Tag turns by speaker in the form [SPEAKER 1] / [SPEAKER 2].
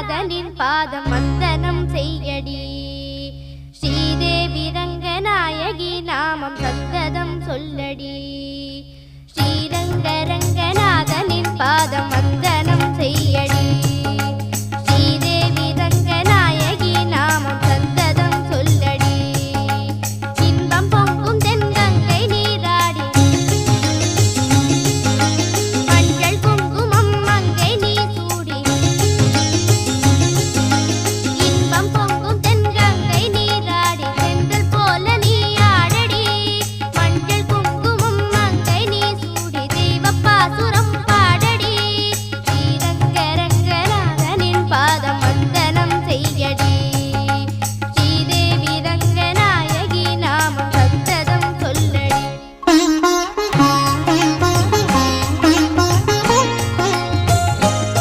[SPEAKER 1] நின் பாதம் மந்தனம்